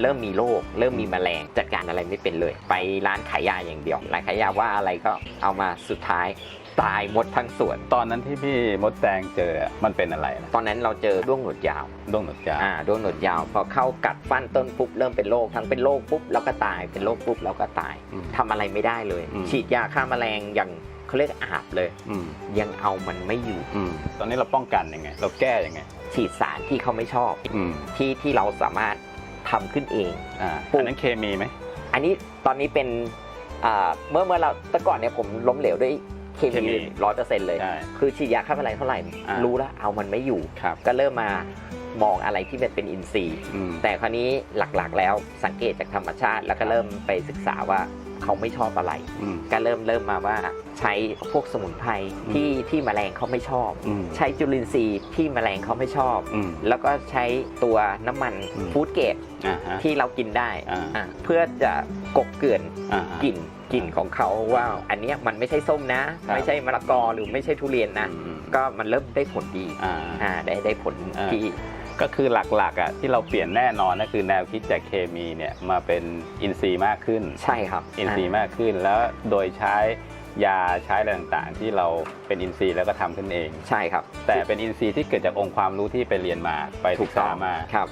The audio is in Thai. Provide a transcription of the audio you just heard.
เริ่มมีโรคเริ่มมีแมลงจัดการอะไรไม่เป็นเลย ไปร้านขายยาอย่างเดียวร้านขายยาว่าอะไรก็เอามาสุดท้ายตายหมดทั้งสวน ตอนนั้นที่พี่มดแดงเจอมันเป็นอะไรนะตอนนั้นเราเจอด้วงหนวดยาวด้วงหนวดยาวอ่าด้วงหนวดยาว พอเข้ากัดฟันต้นปุ๊บเริ่มเป็นโรคทั้งเป็นโรคปุ๊บแล้วก็ตายเป็นโรคปุ๊บแล้วก็ตายอืมทำอะไรไม่ได้เลยอืมฉีดยาฆ่าแมลงอย่างเขาเรียกอาบเลยอืมยังเอามันไม่อยู่อืมตอนนี้เราป้องกันยังไง เราแก้ยังไงฉีดสารที่เขาไม่ชอบอืมที่ที่เราสามารถ ทำขึ้นเอง อ่าปลูก อันนั้นเคมีไหม อันนี้ตอนนี้เป็นอ่าเมื่อเมื่อเราแต่ก่อนเนี่ยผมล้มเหลวด้วยเคเคมีมีร้อยเปอร์เซ็นต์เลย ใช่คือฉีดยาฆ่าแมลงเท่าไหร่ อ่ารู้แล้วเอามันไม่อยู่ ครับ ก็เริ่มมามองอะไรที่มันเป็นอินทรีย์ อืม แต่คราวนี้หลักๆแล้วสังเกตจากธรรมชาติ แล้วก็เริ่มไปศึกษาว่า เขาไม่ชอบอะไร อืม ก็เริ่มเริ่มมาว่าใช้พวกสมุนไพรอืมที่ที่แมลงเขาไม่ชอบ อืม ใช้จุลินทรีย์ที่แมลงเขาไม่ชอบ อืม แล้วก็ใช้ตัวน้ำมันอืม ฟู้ดเกรดอ่าฮะ ที่เรากินได้อ่า อะเพื่อจะกบเกลื่อน อ่ากลิ่นกลิ่นของเขาว่าอันเนี้ยมันไม่ใช่ส้มนะ ครับ ไม่ใช่มะละกอหรือไม่ใช่ทุเรียนนะ อืมก็มันเริ่มได้ผลดีอ่า อ่าได้ได้ผลอ่าที่ก็คือหลักๆอะที่เราเปลี่ยนแน่นอนก็คือแนวคิดจากเคมีเนี่ยมาเป็นอินทรีย์มากขึ้น ใช่ครับ อินทรีย์มากขึ้นแล้วโดยใช้ยาใช้อะไรต่างๆ ที่เราเป็นอินทรีย์แล้วก็ทำขึ้นเอง ใช่ครับ แต่เป็นอินทรีย์ที่เกิดจากองค์ความรู้ที่ไปเรียนมาไปศึกษามาครับ